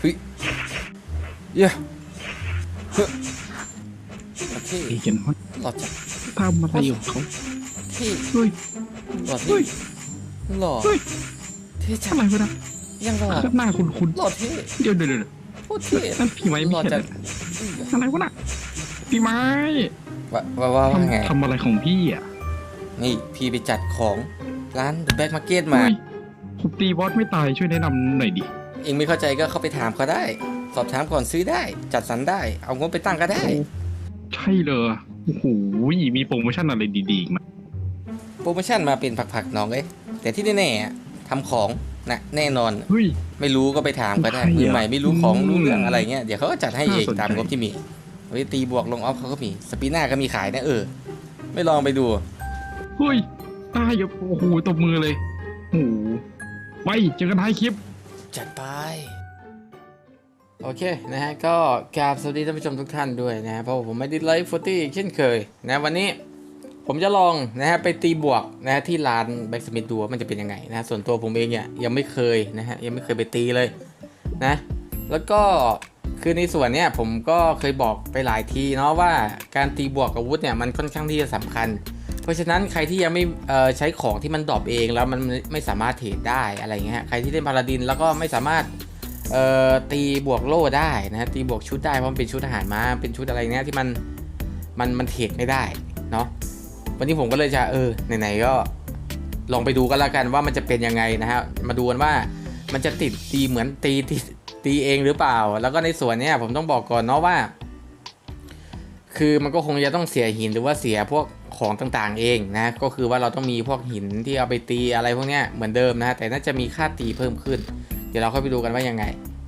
เฮ้ยเย้เฮ้ยโอเคเอเจนต์ฮอตหล่อจังทำอะไรอยู่เขาเท่เฮ้ยหล่อเฮ้เท่ยหล่อเฮ้ยเท่จัอะงไรวะนะยังหล่อหน้าคุณคุณหล่อเท่เดี๋ยวเดี๋ยวเดี๋ยวโคตรเท่นั่นพี่ไม้หไม่ล่อใช่จังอะไรวะน่ะพี่ไม้ว่าว่าว่าว่าไงทำทำอะไรของพี่อะนี่พี่ไปจัดของร้าน The Back Market มาเฮ้ยผมตีบอสไม่ตายช่วยแนะนำหน่อยดิ เองไม่เข้าใจก็เข้าไปถามเขาได้ สอบถามก่อนซื้อได้ จัดสรรได้ เอางบไปตั้งก็ได้ ใช่เลยโอ้โหมีโปรโมชั่นอะไรดีๆอีกไหมโปรโมชั่นมาเป็นผักๆน้องเอ้ยแต่ที่แน่ๆอะทำของนะแน่นอน เฮ้ย ไม่รู้ก็ไปถามก็ได้ใช่อะมือใหม่ไม่รู้ของอืมรู้เรื่องอะไรเงี้ยเดี๋ยวเขาก็จัดให้เองน่าสนใจ ตามงบที่มีเฮ้ยตีบวกลงออฟเขาก็มีสปีน่าก็มีขายนะเออ ไม่ลองไปดู เฮ้ยตายอยู่โอ้โหตบมือเลยโอ้โหไปเจอกันท้ายคลิป จัดไป โอเคนะฮะก็กราบสวัสดีท่านผู้ชมทุกท่านด้วยนะฮะเพราะผมไม่ได้ไลฟ์ฟตี้เช่นเคยนะวันนี้ผมจะลองนะฮะไปตีบวกนะฮะที่ร้านแบ็กสมิธดูว่ามันจะเป็นยังไงนะฮะส่วนตัวผมเองเนี่ยยังไม่เคยนะฮะยังไม่เคยไปตีเลยนะแล้วก็คือในส่วนเนี่ยผมก็เคยบอกไปหลายทีเนาะว่าการตีบวกอาวุธเนี่ยมันค่อนข้างที่จะสำคัญ เพราะฉะนั้นใครที่ยังไม่ใช้ของที่มันดรอปเองแล้วมันไม่สามารถเทรดได้อะไรเงี้ยใครที่เล่นพาราดินแล้วก็ไม่สามารถตีบวกโล่ได้นะตีบวกชุดได้เพราะมันเป็นชุดทหารมาเป็นชุดอะไรเนี้ยที่มันมันมันเทรดไม่ได้เนาะวันนี้ผมก็เลยจะเออไหนๆก็ลองไปดูกันล้วกันว่ามันจะเป็นยังไงนะฮะมาดูกันว่ามันจะติดตีเหมือนตีตีตีเองหรือเปล่า แล้วก็ในส่วนเนี้ยผมต้องบอกก่อนเนาะว่า คือมันก็คงจะต้องเสียหินหรือว่าเสียพวก ของต่างๆเองนะก็คือว่าเราต้องมีพวกหินที่เอาไปตีอะไรพวกเนี้ยเหมือนเดิมนะแต่น่าจะมีค่าตีเพิ่มขึ้น เดี๋ยวเราค่อยไปดูกันว่ายังไง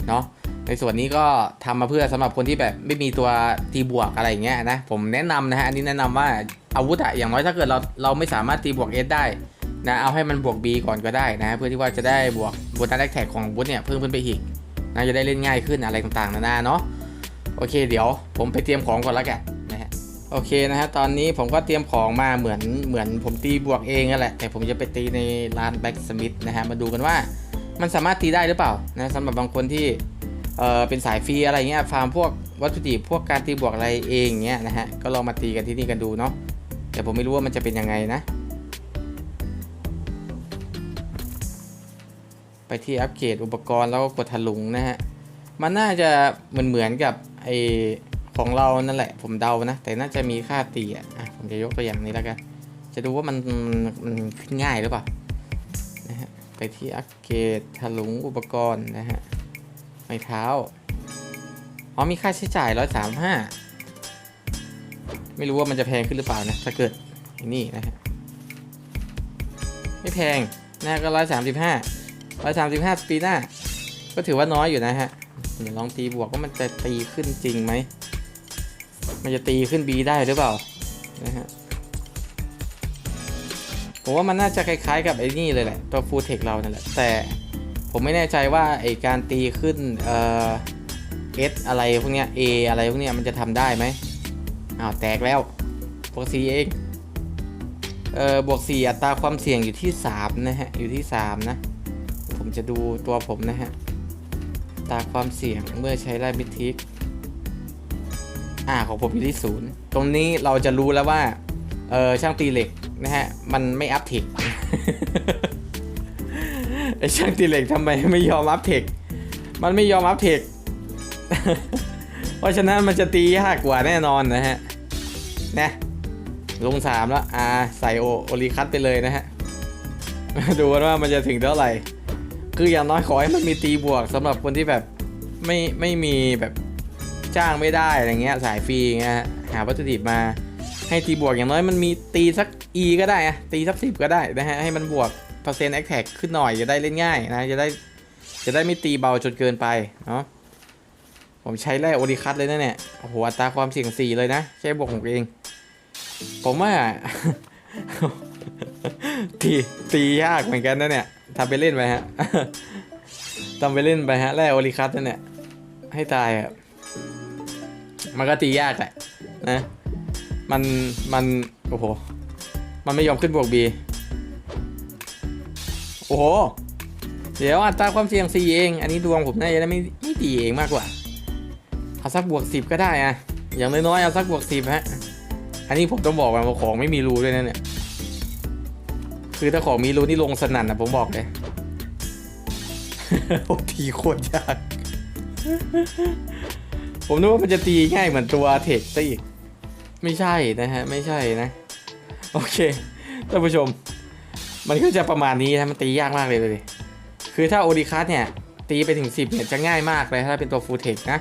เนาะในส่วนนี้ก็ทำมาเพื่อสำหรับคนที่แบบไม่มีตัวตีบวกอะไรอย่างเงี้ยนะผมแนะนำนะฮะอันนี้แนะนำว่าอาวุธอะอย่างน้อยถ้าเกิดเราเราไม่สามารถตีบวก S ได้นะเอาให้มันบวก B ก่อนก็ได้นะเพื่อที่ว่าจะได้บวกบวกตันนักแท็กของอาวุธเนี่ยเพิ่มขึ้นไปอีกนะจะได้เล่นง่ายขึ้นอะไรต่างๆนานาเนาะโอเคเดี๋ยวผมไปเตรียมของก่อนแล้วกัน โอเคนะฮะ ตอนนี้ผมก็เตรียมของมาเหมือนเหมือนผมตีบวกเองนั่นแหละ แต่ผมจะไปตีในร้านแบ็กสมิธนะฮะ มาดูกันว่ามันสามารถตีได้หรือเปล่านะสำหรับบางคนที่เออเป็นสายฟรีอะไรเงี้ยฟาร์มพวกวัตถุดิบพวกการตีบวกอะไรเองเงี้ยนะฮะ ก็ลองมาตีกันที่นี่กันดูเนาะแต่ผมไม่รู้ว่ามันจะเป็นยังไงนะ ไปที่อัปเกรดอุปกรณ์แล้วก็กดถลุงนะฮะ มันน่าจะเหมือนเหมือนกับไอ ของเรานั่นแหละ ผมเดานะ แต่น่าจะมีค่าตีอะผมจะยกตัวอย่างนี้แล้วกัน จะดูว่ามันมันขึ้นง่ายหรือเปล่านะฮะไปที่อัปเกรดถลุงอุปกรณ์นะฮะไม้เท้าอ๋อมีค่าใช้จ่ายร้อยสามห้าไม่รู้ว่ามันจะแพงขึ้นหรือเปล่านะ ถ้าเกิดนี่นะฮะไม่แพงนะก็ร้อยสามสิบห้าร้อยสามสิบห้าสปีน่าก็ถือว่าน้อยอยู่นะฮะเดี๋ยวลองตีบวกว่ามันจะตีขึ้นจริงไหม มันจะตีขึ้น B ได้หรือเปล่านะฮะผมว่ามันน่าจะคล้ายๆกับไอ้นี่เลยแหละ ตัวฟูเทคเรานั่นแหละ แต่ผมไม่แน่ใจว่าไอ้การตีขึ้นเอ่อ S อะไรพวกเนี้ย A อะไรพวกเนี้ยมันจะทำได้ไหมอ้าวแตกแล้วบวก4เองเอ่อบวก4อัตราความเสี่ยงอยู่ที่3นะฮะ อยู่ที่3นะ ผมจะดูตัวผมนะฮะอัตราความเสี่ยงเมื่อใช้ไล่มิทิก อ่าของผมอยู่ที่ศูนย์ตรงนี้เราจะรู้แล้วว่าเออช่างตีเหล็กนะฮะมันไม่อัพเทคไอช่างตีเหล็กทำไมไม่ยอมอัพเทคมันไม่ยอมอัพเทคเพราะฉะนั้นมันจะตียากกว่าแน่นอนนะฮะนะลงสามแล้วอ่าใส่โอโอลิคัตไปเลยนะฮะดูกันว่ามันจะถึงเท่าไหร่ คืออย่างน้อยขอให้มันมีตีบวกสำหรับคนที่แบบไม่ไม่มีแบบ จ้างไม่ได้อะไรเงี้ยสายฟรีเงี้ยหาวัตถุดิบมา ให้ตีบวกอย่างน้อยมันมีตีสัก E ก็ได้อะตีสักสิบก็ได้นะฮะให้มันบวกเปอร์เซ็นต์แอคแท็กขึ้นหน่อยจะได้เล่นง่ายนะจะได้จะได้ไม่ตีเบาจนเกินไปเนาะผมใช้แร่โอริคัตเลยนะเนี่ยโอ้โหอัตราความเสี่ยงสี่เลยนะใช้บวกของเอง ผมว่าตีตียากเหมือนกันนะเนี่ยทำไปเล่นไปฮะทำไปเล่นไปฮะแร่โอลิคัสนั่นเนี่ยให้ตายอะ มันก็ตียากแหละนะ มันมันโอ้โห มันไม่ยอมขึ้นบวกบีโอ้โห เดี๋ยวอัตราความเสี่ยงสี่เอง อันนี้ดวงผมน่าจะไม่ไม่ดีเองมากกว่าเอาสักบวกสิบก็ได้อะอย่างน้อยๆเอาสักบวกสิบฮะ อันนี้ผมต้องบอกว่าของไม่มีรูด้วยนะเนี่ย คือถ้าของมีรูนี่ลงสนั่นนะผมบอกเลยโอ้ทีโคตรยาก ผมนึกว่ามันจะตีง่ายเหมือนตัวเทคซะอีก ไม่ใช่นะฮะ ไม่ใช่นะ โอเคท่านผู้ชม มันก็จะประมาณนี้นะมันตียากมากเลยเลย คือถ้าโอดิคัสเนี่ย ตีไปถึง 10เนี่ยจะง่ายมากเลยถ้าเป็นตัวฟูเทคนะ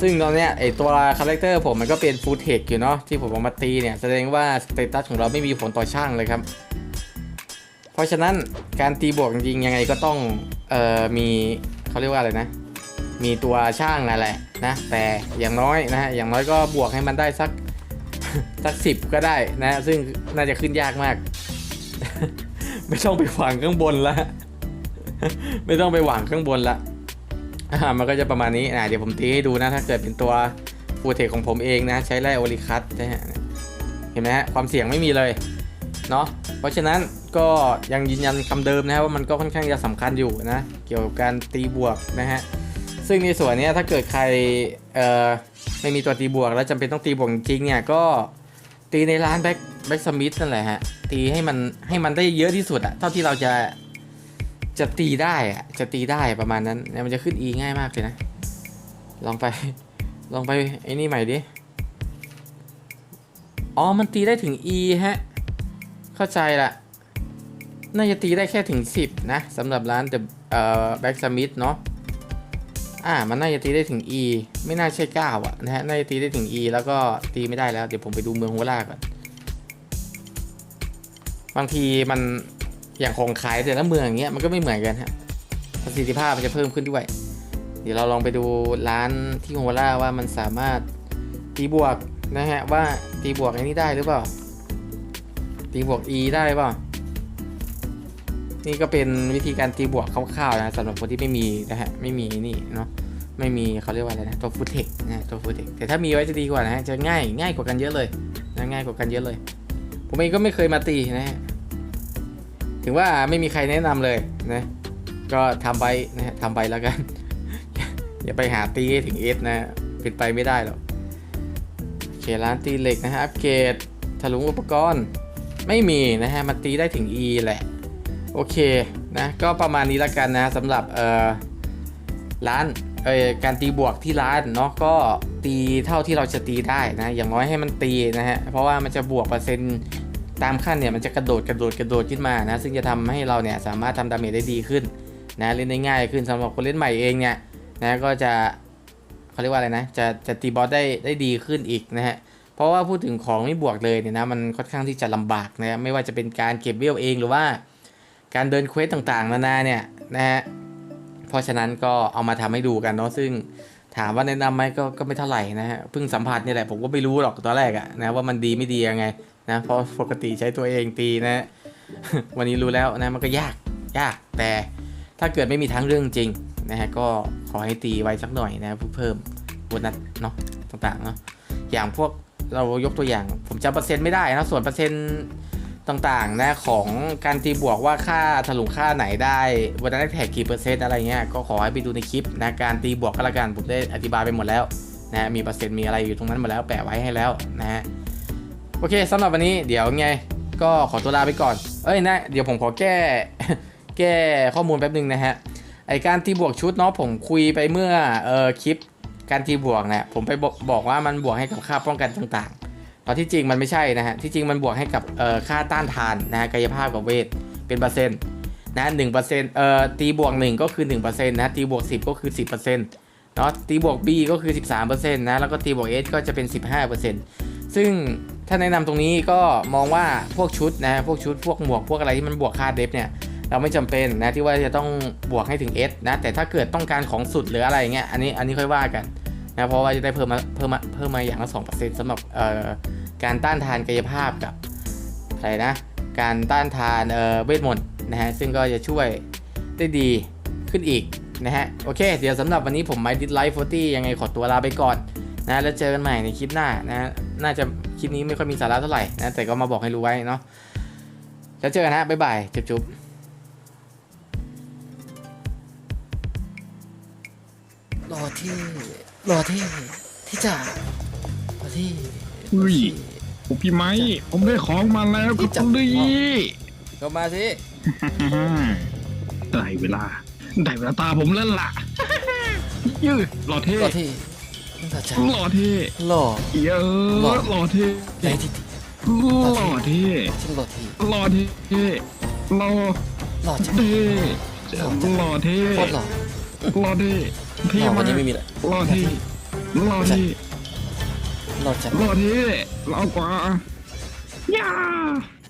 ซึ่งตอนเนี้ยไอตัวคาแรคเตอร์ผมมันก็เป็นฟูเทคอยู่เนาะที่ผมเอามาตีเนี่ย แสดงว่าสเตตัสของเราไม่มีผลต่อช่างเลยครับ เพราะฉะนั้นการตีบวกจริงๆยังไงก็ต้องเอ่อมีเขาเรียกว่าอะไรนะ มีตัวช่างนั่นแหละนะแต่อย่างน้อยนะฮะอย่างน้อยก็บวกให้มันได้สักสักสิบก็ได้นะ ซึ่งน่าจะขึ้นยากมาก ไม่ต้องไปหวังข้างบนละไม่ต้องไปหวังข้างบนละอ่ามันก็จะประมาณนี้นะเดี๋ยวผมตีให้ดูนะ ถ้าเกิดเป็นตัวฟูเทคของผมเองนะ ใช้ไล่โอลิคัตนะฮะเห็นไหมฮะความเสี่ยงไม่มีเลยเนาะเพราะฉะนั้นก็ยังยืนยันคำเดิมนะว่ามันก็ค่อนข้างจะสำคัญอยู่นะ เกี่ยวกับการตีบวกนะฮะ ซึ่งในส่วนนี้ถ้าเกิดใครเอ่อไม่มีตัวตีบวก แล้วจำเป็นต้องตีบวกจริงเนี่ยก็ตีในร้านแบ็คแบ็คสมิธนั่นแหละฮะตีให้มันให้มันได้เยอะที่สุดอะเท่าที่เราจะจะตีได้อะจะตีได้ประมาณนั้นเนี่ยมันจะขึ้น E ง่ายมากเลยนะ ลองไป ลองไปไอ้นี่ใหม่ดิ อ๋อ มันตีได้ถึง E ฮะ เข้าใจละ น่าจะตีได้แค่ถึง 10 นะสำหรับร้านแต่เอ่อแบ็กสมิธเนาะ อ่ามันน่าจะตีได้ถึง E ไม่น่าใช่9อะนะฮะน่าจะตีได้ถึง E แล้วก็ตีไม่ได้แล้ว เดี๋ยวผมไปดูเมืองโฮล่าก่อน บางทีมันอย่างของขายแต่ละเมืองอย่างเงี้ยมันก็ไม่เหมือนกันฮะประสิทธิภาพมันจะเพิ่มขึ้นด้วย เดี๋ยวเราลองไปดูร้านที่โฮล่าว่ามันสามารถตีบวกนะฮะว่าตีบวกไอ้นี้ได้หรือเปล่าตีบวก E ได้เปล่า นี่ก็เป็นวิธีการตีบวกคร่าวๆนะสำหรับคนที่ไม่มีนะฮะไม่มีนี่เนาะไม่มีเขาเรียกว่าอะไรนะตัวฟูเทคนะตัวฟูเทคแต่ถ้ามีไว้จะดีกว่านะฮะจะง่ายง่ายกว่ากันเยอะเลยนะง่ายกว่ากันเยอะเลย ผมเองก็ไม่เคยมาตีนะฮะถึงว่าไม่มีใครแนะนำเลยนะก็ทำไปนะฮะทำไปแล้วกัน อย่าไปหาตีถึงเอสนะเป็นไปไม่ได้หรอกโอเคร้านตีเหล็กนะฮะอัปเกรดถลุงอุปกรณ์ไม่มีนะฮะมันตีได้ถึง E แหละ โอเคนะก็ประมาณนี้ละกันนะสำหรับเอ่อร้านเอ่อการตีบวกที่ร้านเนาะก็ตีเท่าที่เราจะตีได้นะอย่างน้อยให้มันตีนะฮะเพราะว่ามันจะบวกเปอร์เซ็นต์ตามขั้นเนี่ยมันจะกระโดดกระโดดกระโดดขึ้นมานะซึ่งจะทำให้เราเนี่ยสามารถทำดาเมจได้ดีขึ้นนะเล่นได้ง่ายขึ้นสำหรับคนเล่นใหม่เองเนี่ยนะก็จะเขาเรียกว่าอะไรนะจะจะตีบอสได้ได้ดีขึ้นอีกนะฮะเพราะว่าพูดถึงของไม่บวกเลยเนี่ยนะมันค่อนข้างที่จะลำบากนะไม่ว่าจะเป็นการเก็บเวลเองหรือว่า การเดินเควสต่างๆ นานาเนี่ยนะฮะเพราะฉะนั้นก็เอามาทำให้ดูกันเนาะซึ่งถามว่าแนะนำไหมก็ก็ไม่เท่าไหร่นะฮะเพิ่งสัมผัสเนี่ยแหละผมก็ไม่รู้หรอกตอนแรกอะนะว่ามันดีไม่ดียังไงนะเพราะปกติใช้ตัวเองตีนะวันนี้รู้แล้วนะมันก็ยากยากแต่ถ้าเกิดไม่มีทั้งเรื่องจริงนะฮะก็ขอให้ตีไว้สักหน่อยนะเพื่อเพิ่มโบนัสเนาะต่างๆเนาะอย่างพวกเรายกตัวอย่าง ผมจำเปอร์เซ็นต์ไม่ได้นะส่วนเปอร์เซ็นต์ ต่างๆนะของการตีบวกว่าค่าถลุงค่าไหนได้วันนั้นแท็กกี่เปอร์เซ็นต์อะไรเงี้ยก็ขอให้ไปดูในคลิปนะการตีบวกก็แล้วกันผมได้อธิบายไปหมดแล้วนะมีเปอร์เซ็นต์มีอะไรอยู่ตรงนั้นหมดแล้วแปะไว้ให้แล้วนะฮะโอเคสำหรับวันนี้เดี๋ยวไงก็ขอตัวลาไปก่อน เอ้ยนะเดี๋ยวผมขอแก้แก้ข้อมูลแป๊บนึงนะฮะไอการตีบวกชุดเนาะผมคุยไปเมื่อเอ่อคลิปการตีบวกเนี่ยผมไปบอกบอกว่ามันบวกให้กับค่าป้องกันต่างๆ ตอนที่จริงมันไม่ใช่นะฮะ ที่จริงมันบวกให้กับค่าต้านทานนะฮะกายภาพกับเวทเป็นเปอร์เซ็นต์นะหนึ่งเปอร์เซ็นต์เอ่อตีบวกหนึ่งก็คือหนึ่งเปอร์เซ็นต์นะตีบวกสิบก็คือสิบเปอร์เซ็นต์เนาะตีบวก B ก็คือ 13%นะแล้วก็ตีบวก S ก็จะเป็น 15%ซึ่งถ้าแนะนำตรงนี้ก็มองว่าพวกชุดนะพวกชุดพวกหมวกพวกอะไรที่มันบวกค่าเดฟเนี่ยเราไม่จำเป็นนะที่ว่าจะต้องบวกให้ถึง S นะแต่ถ้าเกิดต้องการของสุดหรืออะไรเงี้ยอันนี้อันนี้ค่อยว่ากัน นะเพราะว่าจะได้เพิ่มมาเพิ่มมาเพิ่มมาอย่างละ2%สำหรับเอ่อการต้านทานกายภาพกับอะไรนะการต้านทานเอ่อเวทมนต์นะฮะซึ่งก็จะช่วยได้ดีขึ้นอีกนะฮะโอเค เดี๋ยวสำหรับวันนี้ผมไมดิสไลฟ์40ยังไงขอตัวลาไปก่อนนะแล้วเจอกันใหม่ในคลิปหน้านะน่าจะคลิปนี้ไม่ค่อยมีสาระเท่าไหร่นะแต่ก็มาบอกให้รู้ไว้เนาะแล้วเจอกันนะบ๊ายบายจุ๊บ รอที่รอที่ที่จะรอที่อุ้ยผมพี่ไม้ ผมได้ของมาแล้วครับ คุณลี่ก็มาสิได้เวลา ได้เวลาตาผมแล้วล่ะ ยืดหล่อเท่รอที่รอจะหล่อเท่รอ เยอะหล่อเท่ในที่ที่หล่อเท่ฉันรอที่หล่อเท่หล่อรอจะเท่หล่อเท่โคตรหล่อหล่อเท่เท่หล่อมากวันนี้ไม่มีเลยหล่อเท่หล่อเท่รอจะหล่อเท่หล่อกว่าย่า